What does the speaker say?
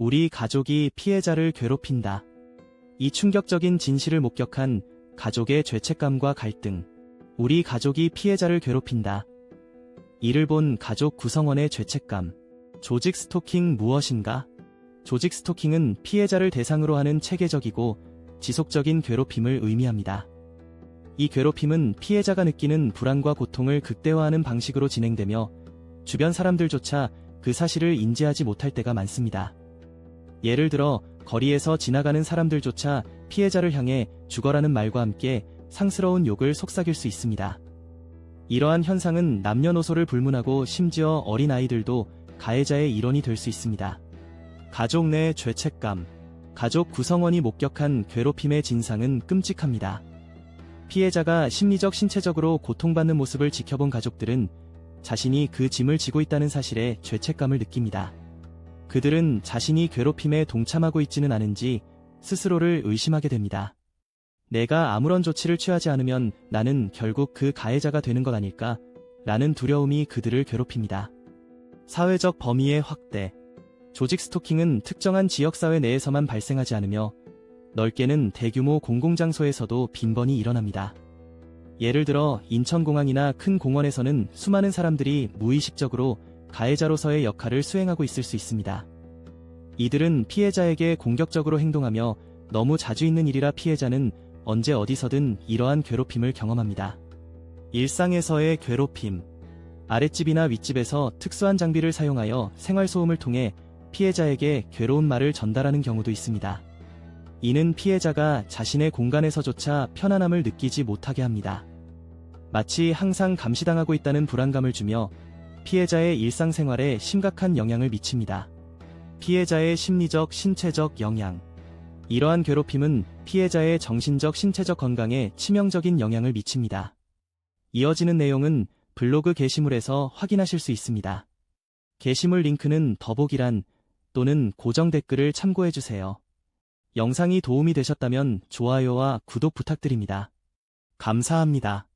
우리 가족이 피해자를 괴롭힌다. 이 충격적인 진실을 목격한 가족의 죄책감과 갈등. 우리 가족이 피해자를 괴롭힌다. 이를 본 가족 구성원의 죄책감. 조직 스토킹 무엇인가? 조직 스토킹은 피해자를 대상으로 하는 체계적이고 지속적인 괴롭힘을 의미합니다. 이 괴롭힘은 피해자가 느끼는 불안과 고통을 극대화하는 방식으로 진행되며 주변 사람들조차 그 사실을 인지하지 못할 때가 많습니다. 예를 들어 거리에서 지나가는 사람들조차 피해자를 향해 죽어라는 말과 함께 상스러운 욕을 속삭일 수 있습니다. 이러한 현상은 남녀노소를 불문하고 심지어 어린아이들도 가해자의 일원이 될 수 있습니다. 가족 내 죄책감, 가족 구성원이 목격한 괴롭힘의 진상은 끔찍합니다. 피해자가 심리적, 신체적으로 고통받는 모습을 지켜본 가족들은 자신이 그 짐을 지고 있다는 사실에 죄책감을 느낍니다. 그들은 자신이 괴롭힘에 동참하고 있지는 않은지 스스로를 의심하게 됩니다. 내가 아무런 조치를 취하지 않으면 나는 결국 그 가해자가 되는 것 아닐까? 라는 두려움이 그들을 괴롭힙니다. 사회적 범위의 확대. 조직 스토킹은 특정한 지역사회 내에서만 발생하지 않으며 넓게는 대규모 공공장소에서도 빈번히 일어납니다. 예를 들어 인천공항이나 큰 공원에서는 수많은 사람들이 무의식적으로 가해자로서의 역할을 수행하고 있을 수 있습니다. 이들은 피해자에게 공격적으로 행동하며 너무 자주 있는 일이라 피해자는 언제 어디서든 이러한 괴롭힘을 경험합니다. 일상에서의 괴롭힘. 아랫집이나 윗집에서 특수한 장비를 사용하여 생활소음을 통해 피해자에게 괴로운 말을 전달하는 경우도 있습니다. 이는 피해자가 자신의 공간에서조차 편안함을 느끼지 못하게 합니다. 마치 항상 감시당하고 있다는 불안감을 주며 피해자의 일상생활에 심각한 영향을 미칩니다. 피해자의 심리적, 신체적 영향. 이러한 괴롭힘은 피해자의 정신적, 신체적 건강에 치명적인 영향을 미칩니다. 이어지는 내용은 블로그 게시물에서 확인하실 수 있습니다. 게시물 링크는 더보기란 또는 고정 댓글을 참고해주세요. 영상이 도움이 되셨다면 좋아요와 구독 부탁드립니다. 감사합니다.